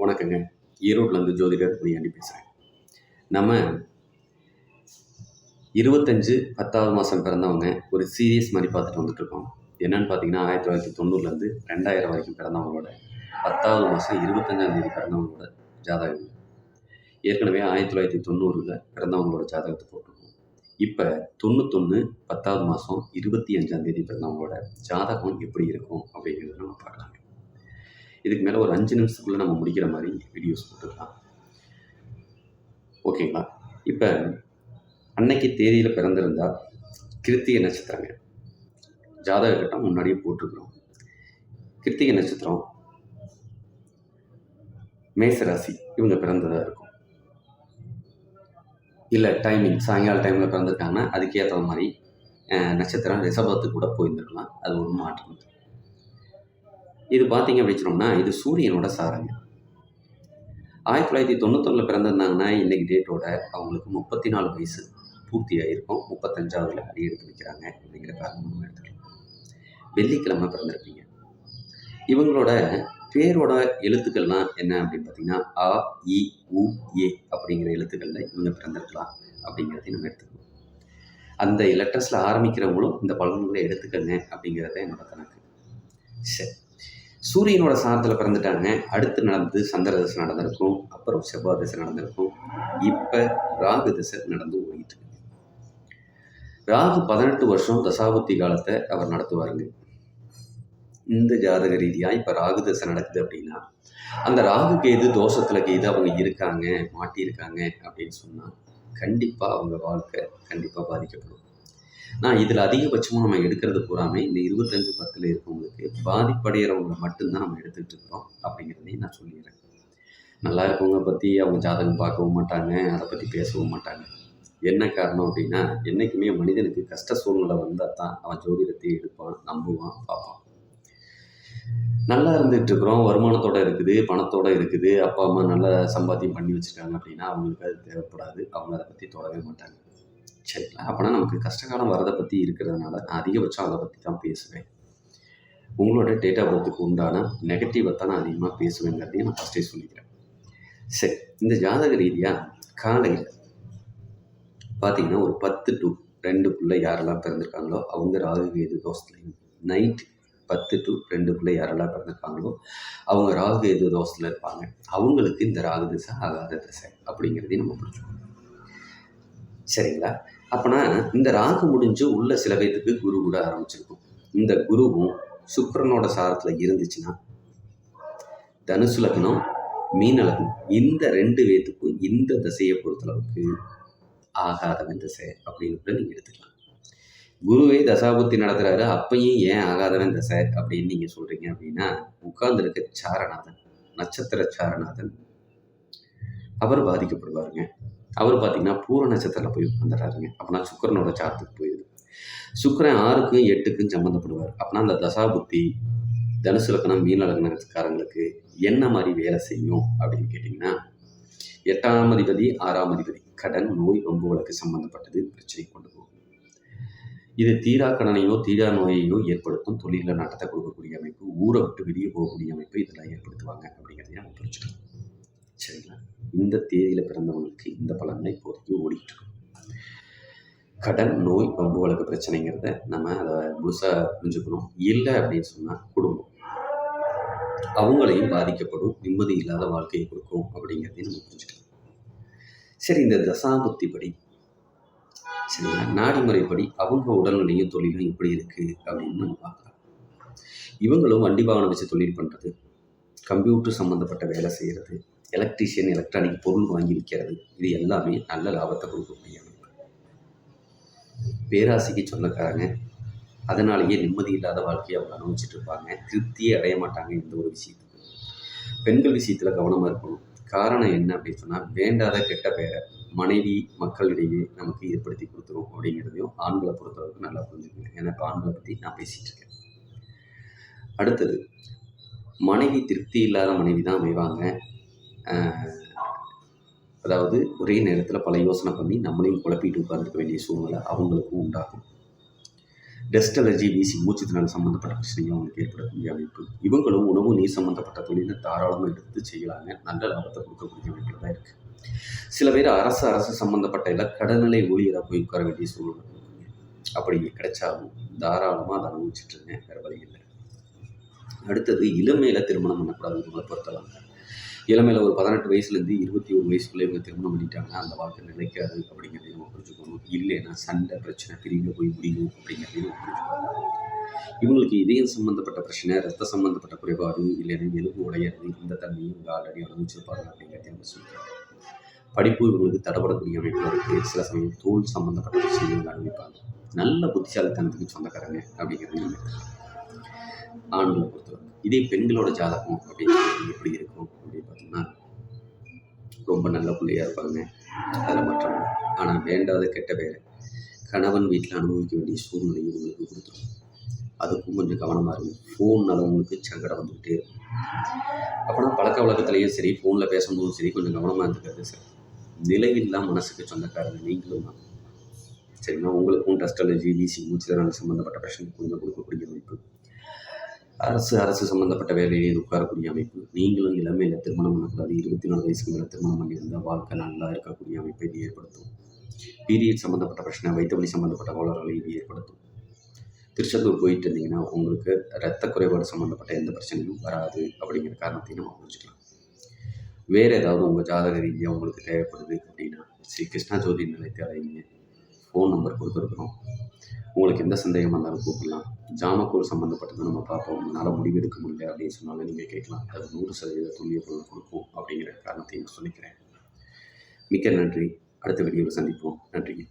வணக்கங்க. ஈரோட்லேருந்து ஜோதிடர் புனியாண்டி பேசுகிறேன் நம்ம இருபத்தஞ்சு பத்தாவது மாதம் பிறந்தவங்க ஒரு சீரியஸ் மாதிரி பார்த்துட்டு வந்துட்டுருக்கோம். என்னென்னு பார்த்தீங்கன்னா ஆயிரத்தி தொள்ளாயிரத்தி தொண்ணூறுலேருந்து ரெண்டாயிரம் வரைக்கும் பிறந்தவங்களோட பத்தாவது மாதம் இருபத்தஞ்சாம் தேதி பிறந்தவங்களோட ஜாதகம். ஏற்கனவே ஆயிரத்தி தொள்ளாயிரத்தி தொண்ணூறில் பிறந்தவங்களோட ஜாதகத்தை போட்டிருக்கோம். இப்போ தொண்ணூத்தொன்று பத்தாவது மாதம் இருபத்தி அஞ்சாம் தேதி பிறந்தவங்களோட ஜாதகம் எப்படி இருக்கும் அப்படிங்கிறத நம்ம பார்க்கலாங்க. இதுக்கு மேலே ஒரு அஞ்சு நிமிஷத்துக்குள்ளே நம்ம முடிக்கிற மாதிரி வீடியோஸ் போட்டுக்கலாம். ஓகேங்களா இப்போ அன்னைக்கு தேதியில் பிறந்திருந்தா கிருத்திகை நட்சத்திரங்க. ஜாதக கட்டம் முன்னாடியே போட்டிருக்கிறோம். கிருத்திகை நட்சத்திரம் மேசராசி இவங்க பிறந்ததாக இருக்கும். இல்லை டைமிங் சாயங்கால டைமில் பிறந்திருக்காங்கன்னா அதுக்கேற்ற மாதிரி நட்சத்திரம் ரிசபத்து கூட போயிருந்துருக்கலாம். அது ஒரு மாற்றம். இல்லை. இது பார்த்தீங்க அப்படின்னு சொன்னோம்னா இது சூரியனோட சாரங்க. ஆயிரத்தி தொள்ளாயிரத்தி தொண்ணூத்தொன்னில் பிறந்திருந்தாங்கன்னா இன்றைக்கி டேட்டோட அவங்களுக்கு முப்பத்தி நாலு வயசு பூர்த்தியாக இருக்கும் முப்பத்தஞ்சாவதுல அடி எடுத்து வைக்கிறாங்க அப்படிங்கிற காரணம் நம்ம எடுத்துக்கலாம். வெள்ளிக்கிழமை பிறந்திருப்பீங்க. இவங்களோட பேரோட எழுத்துக்கள்லாம் என்ன அப்படின்னு பார்த்தீங்கன்னா அ இ உ ஏ அப்படிங்கிற எழுத்துக்களில் இவங்க பிறந்திருக்கலாம் அப்படிங்கிறதையும் நம்ம எடுத்துக்கணும் அந்த லெட்டர்ஸில் ஆரம்பிக்கிறவங்களும் இந்த பலன்களை எடுத்துக்கங்க அப்படிங்கிறத என்னோட கணக்கு. சரி. சூரியனோட சாரத்தில் பிறந்துட்டாங்க. அடுத்து நடந்தது சந்திர தசை நடந்திருக்கும். அப்புறம் செவ்வாய் தசை நடந்திருக்கும். இப்போ ராகு தசை நடந்து ஓடிட்டு இருக்கு. ராகு பதினெட்டு வருஷம் தசாபுத்தி காலத்தை அவர் நடத்துவாருங்க. இந்த ஜாதக ரீதியாக இப்போ ராகு தசை நடக்குது அப்படின்னா அந்த ராகு கேது தோஷத்தில் கேது அவங்க இருக்காங்க மாட்டியிருக்காங்க அப்படின்னு சொன்னால் கண்டிப்பாக அவங்க வாழ்க்கை கண்டிப்பாக பாதிக்கப்படும். நான் இதில் அதிகபட்சமாக நம்ம எடுக்கிறது பூராமே இந்த இருபத்தஞ்சு பத்தில் இருக்கவங்களுக்கு பாதிப்படைகிறவங்களை மட்டும்தான் நம்ம எடுத்துக்கிட்டு இருக்கிறோம் அப்படிங்கிறதையும் நான் சொல்லிடுறேன். நல்லா இருக்கவங்க பற்றி அவங்க ஜாதகம் பார்க்கவும் மாட்டாங்க அதை பற்றி பேசவும் மாட்டாங்க. என்ன காரணம் அப்படின்னா என்றைக்குமே மனிதனுக்கு கஷ்ட சூழ்நிலை வந்தால் தான் அவன் ஜோதிடத்தை எடுப்பான் நம்புவான் பார்ப்பான். நல்லா இருந்துட்டு இருக்கிறோம் வருமானத்தோட இருக்குது பணத்தோட இருக்குது அப்பா அம்மா நல்லா சம்பாத்தியம் பண்ணி வச்சுருக்காங்க அப்படின்னா அவங்களுக்கு அது தேவைப்படாது அவங்க அதை பற்றி தொடவே மாட்டாங்க. சரிங்களா அப்போனா நமக்கு கஷ்டகாலம் வரதை பற்றி இருக்கிறதுனால நான் அதிகபட்சம் அதை பற்றி தான் பேசுவேன். உங்களோட டேட் ஆஃப் பர்த்துக்கு உண்டான நெகட்டிவை தான் நான் அதிகமாக பேசுவேங்கிறதையும் நான் ஃபஸ்ட்டே சொல்லிக்கிறேன். சரி இந்த ஜாதக ரீதியாக காலையில் பார்த்தீங்கன்னா ஒரு பத்து டு ரெண்டுக்குள்ளே யாரெல்லாம் பிறந்திருக்காங்களோ அவங்க ராகு கேது தோஷத்துலையும் நைட் பத்து டு ரெண்டுக்குள்ளே யாரெல்லாம் பிறந்திருக்காங்களோ அவங்க ராகு கேது தோஷத்தில் இருப்பாங்க. அவங்களுக்கு இந்த ராகு திசை ஆகாத திசை அப்படிங்கிறதையும் நம்ம பிடிச்சோம் சரிங்களா? அப்போனா இந்த ராகு முடிஞ்சு உள்ள சில பேத்துக்கு குரு கூட ஆரம்பிச்சிருக்கும். இந்த குருவும் சுக்கரனோட சாரத்தில் இருந்துச்சுன்னா தனுசு லக்னம் மீன லக்னம் இந்த ரெண்டு பேத்துக்கும் இந்த திசையை பொறுத்தளவுக்கு ஆகாதவன் திசை அப்படின்னு கூட நீங்கள் எடுத்துக்கலாம். குருவே தசாபுத்தி நடத்துகிறாரு அப்பையும் ஏன் ஆகாதவன் தசை அப்படின்னு நீங்கள் சொல்கிறீங்க அப்படின்னா உட்கார்ந்துருக்க சாரநாதன் நட்சத்திர சாரநாதன் அவர் பாதிக்கப்படுவாருங்க. அவர் பார்த்தீங்கன்னா பூர நட்சத்திரத்தில் போய் உட்காந்துறாருங்க அப்போனா சுக்கரனோட சாரத்துக்கு போயிடுது சுக்கரன் ஆறுக்கும் எட்டுக்கும் சம்மந்தப்படுவார் அப்போனா அந்த தசாபுத்தி தனுசு லக்கணம் மீன லக்னக்காரங்களுக்கு என்ன மாதிரி வேலை செய்யும் அப்படின்னு கேட்டிங்கன்னா எட்டாம் அதிபதி ஆறாம் அதிபதி கடன் நோய் வம்பு வழக்கு பிரச்சனை கொண்டு போகும். இது தீரா கடனையோ தீரா நோயையோ ஏற்படுத்தும் தொழிலில் நட்டத்தை கொடுக்கக்கூடிய அமைப்பு ஊரை விட்டு வெளியே போகக்கூடிய அமைப்பு இதெல்லாம் ஏற்படுத்துவாங்க அப்படிங்கிறதையும் நம்ம புரிஞ்சுக்கலாம் சரிங்களா? இந்த தேதியில் பிறந்தவங்களுக்கு இந்த பலன்களை இப்போதைக்கு ஓடிட்டு கடன் நோய் வம்பு வழக்கு பிரச்சனைங்கிறத நம்ம அதை முழுசாக புரிஞ்சுக்கணும். இல்லை அப்படின்னு சொன்னால் குடும்பம். அவங்களையும் பாதிக்கப்படும் நிம்மதி இல்லாத வாழ்க்கையை கொடுக்கும் அப்படிங்கிறதையும் நம்ம புரிஞ்சுக்கலாம். சரி இந்த தசாபுத்தி படி. சரிங்களா நாடி முறைப்படி அவங்க உடல்நிலையும் தொழிலும் எப்படி இருக்குது அப்படின்னு நம்ம பார்க்கலாம். இவங்களும் வண்டி வாகனம் வச்சு தொழில் பண்ணுறது கம்ப்யூட்டர் சம்மந்தப்பட்ட வேலை செய்கிறது எலக்ட்ரீஷியன் எலக்ட்ரானிக் பொருள் வாங்கி விற்கிறது இது எல்லாமே நல்ல லாபத்தை கொடுக்கக்கூடிய பேராசிக்கு பேராசைக்கு சொந்தக்காரங்க. அதனாலேயே நிம்மதி இல்லாத வாழ்க்கையை அவங்க அனுபவிச்சுட்டு இருப்பாங்க. திருப்தியே அடைய மாட்டாங்க இந்த ஒரு விஷயத்துக்கு. பெண்கள் விஷயத்தில் கவனமாக இருக்கணும். காரணம் என்ன அப்படின்னு சொன்னால் வேண்டாத கெட்ட பேரை மனைவி மக்களிடையே நமக்கு ஏற்படுத்தி கொடுத்துரும் அப்படிங்கிறதையும் ஆண்களை பொறுத்தளவுக்கு நல்லா புரிஞ்சுக்கணும் ஏன்னா ஆண்களை பற்றி நான் பேசிகிட்டு இருக்கேன். அடுத்தது மனைவி திருப்தி இல்லாத மனைவி தான் அமைவாங்க. அதாவது ஒரே நேரத்தில் பல யோசனை பண்ணி நம்மளையும் குழப்பிட்டு உட்கார்ந்துக்க வேண்டிய சூழ்நிலை அவங்களுக்கும் உண்டாகும். டஸ்ட் அலர்ஜி வீசி மூச்சுத்திறன் சம்மந்தப்பட்ட பிரச்சனையும் அவங்களுக்கு ஏற்படக்கூடிய அமைப்பு. இவங்களும் உணவு நீர் சம்மந்தப்பட்ட தொழிலை தாராளமாக எடுத்து செய்யலாங்க. நல்ல லாபத்தை கொடுக்கக்கூடிய அமைப்பில் தான் இருக்குது சில பேர் அரசு அரசு சம்மந்தப்பட்ட இல்லை கடல்நிலை ஊழியராக போய் உட்கார வேண்டிய சூழ்நிலை அப்படி கிடைச்சாலும் தாராளமாக அதை அனுபவிச்சுட்ருங்க வேறு வழி இல்லை. அடுத்தது இளமையில திருமணம் பண்ணக்கூடாது உங்களை பொறுத்தவங்க இளமையில் ஒரு பதினெட்டு வயசுலேருந்து இருபத்தி ஒரு வயசுக்குள்ளே இவங்க திருமணம் பண்ணிட்டாங்கன்னா அந்த வாழ்க்கை நிலைக்காது அப்படிங்கிறதையும் நம்ம புரிஞ்சுக்கணும். இல்லைன்னா சண்டை பிரச்சனை பிரிவில் போய் முடியும் அப்படிங்கிறதையும் நம்ம புரிஞ்சுக்கணும். இவங்களுக்கு இதயம் சம்மந்தப்பட்ட பிரச்சனை ரத்த சம்மந்தப்பட்ட குறைபாடு இல்லைன்னா எலும்பு உடையிறது இந்த தன்மையும் இவங்க ஆல்ரெடி அனுபவிச்சிருப்பாங்க அப்படிங்கிறதையும் நம்ம படிப்பு இவங்களுக்கு தடப்படக்கூடிய அமைப்பில் இருக்குது சில சமயம் தோல் சம்மந்தப்பட்ட பிரச்சனை இவங்க அனுபவிப்பாங்க. நல்ல புத்திசாலித்தனத்துக்கு சொந்தக்காரங்க அப்படிங்கிறது நம்ம ஆண்களை பொறுத்தவரை இதே பெண்களோட ஜாதகம் அப்படிங்கிறது எப்படி இருக்கும்? அப்படின்னு பார்த்தோம்னா ரொம்ப நல்ல பிள்ளையா இருப்பாங்க. அதில் மாற்றம் ஆனால் வேண்டாத கெட்ட பேரை கணவன் வீட்டில் அனுபவிக்க வேண்டிய சூழ்நிலையை உங்களுக்கு கொடுத்துரும். அதுக்கும் கொஞ்சம் கவனமாக இருக்கும் ஃபோன்னால் உங்களுக்கு சங்கடம் வந்துக்கிட்டே இருக்கும். அப்போனா பழக்க வழக்கத்துலேயும் சரி ஃபோனில் பேசும்போதும் சரி கொஞ்சம் கவனமாக இருந்துக்கிறது சரி. நிலையில்லா மனசுக்கு சொந்தக்காரங்க நீங்களும் தான். சரிங்களா? உங்களுக்கும் டஸ்ட் அலர்ஜி வீசி மூச்சுதனால் சம்மந்தப்பட்ட பிரச்சனை கொஞ்சம் கொடுக்கக்கூடிய வாய்ப்பு அரசு அரசு சம்மந்தப்பட்ட வேலையை உட்காரக்கூடிய அமைப்பு. நீங்களும் இளமையில் திருமணம் பண்ணக்கூடாது. இருபத்தி நாலு வயசுக்கு மேலே திருமணம் பண்ணியிருந்தால் வாழ்க்கை நல்லா இருக்கக்கூடிய அமைப்பை இது ஏற்படுத்தும். பீரியட் சம்மந்தப்பட்ட பிரச்சனை வயிற்று சம்மந்தப்பட்ட கோளாறுகளை இது ஏற்படுத்தும். திருச்செந்தூர் போயிட்டு இருந்தீங்கன்னா உங்களுக்கு ரத்த குறைபாடு சம்மந்தப்பட்ட எந்த பிரச்சனையும் வராது அப்படிங்கிற காரணத்தையும் நம்ம புரிஞ்சுக்கலாம். வேறு ஏதாவது உங்கள் ஜாதக ரீதியாக உங்களுக்கு தேவைப்படுது அப்படின்னா ஸ்ரீ கிருஷ்ணா ஜோதி நிலையத்தை அலைங்க ஃபோன் நம்பர் கொடுத்துருக்குறோம். உங்களுக்கு எந்த சந்தேகமாக இருந்தாலும் கூப்பிடலாம். ஜாமக்கூர் சம்மந்தப்பட்டதை நம்ம பார்ப்போம். உங்களால் முடிவெடுக்க முடியல அப்படின்னு சொன்னாலும் நீங்கள் கேட்கலாம். அது நூறு சதவீத துல்லிய பொருள் கொடுப்போம் அப்படிங்கிற காரணத்தையும் நான் சொல்லிக்கிறேன். மிக்க நன்றி. அடுத்த வீடியோவில் சந்திப்போம். நன்றிங்க